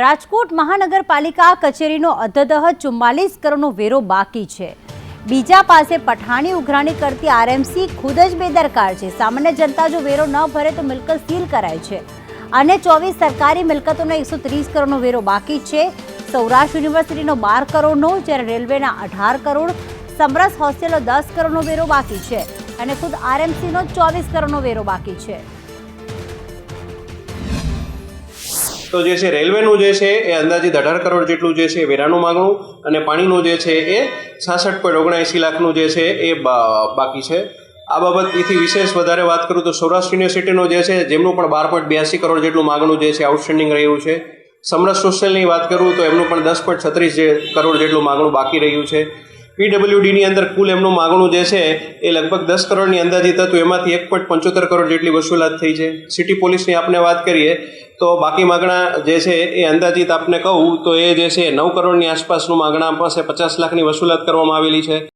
રાજકોટ મહાનગરપાલિકા કચેરીનો અધદહ ચુમ્માલીસ કરોડનો વેરો બાકી છે. બીજા પાસે પઠાણી ઉઘરાણી કરતી આરએમસી ખુદ જ બેદરકાર છે. સામાન્ય જનતા જો વેરો ન ભરે તો મિલકત સીલ કરાય છે. અને ચોવીસ સરકારી મિલકતોનો એકસો ત્રીસ કરોડનો વેરો બાકી છે. સૌરાષ્ટ્ર યુનિવર્સિટીનો બાર કરોડનો, જ્યારે રેલવેના અઢાર કરોડ, સમરસ હોસ્ટેલનો દસ કરોડનો વેરો બાકી છે. અને ખુદ આરએમસીનો ચોવીસ કરોડનો વેરો બાકી છે. તો જે છે, રેલવેનું જે છે, એ અંદાજિત અઢાર કરોડ જેટલું જે છે, વેરાનું માગણું અને પાણીનું જે છે, એ છાસઠ પોઈન્ટ ઓગણએંસી લાખનું જે છે, એ બાકી છે. આ બાબત એથી વિશેષ વધારે વાત કરું તો સૌરાષ્ટ્ર યુનિવર્સિટીનો જે છે, જેમનું પણ બાર પોઈન્ટ બ્યાસી કરોડ જેટલું માગણું જે છે આઉટસ્ટેન્ડિંગ રહ્યું છે. સમરસ સોશિયલની વાત કરું તો એમનું પણ દસ પોઈન્ટ છત્રીસ કરોડ જેટલું માગણું બાકી રહ્યું છે. પીડબ્લ્યુડીની અંદર કુલ એમનું માગણું જે છે એ લગભગ દસ કરોડની અંદાજિત હતું. એમાંથી એક પોઈન્ટ પંચોતેર કરોડ જેટલી વસૂલાત થઈ છે. સિટી પોલીસની આપણે વાત કરીએ, તો બાકી માગણા જે છે એ અંદાજિત આપને કહું, તો એ જે છે નવ કરોડની આસપાસનું માગણા પાસે પચાસ લાખની વસૂલાત કરવામાં આવેલી છે.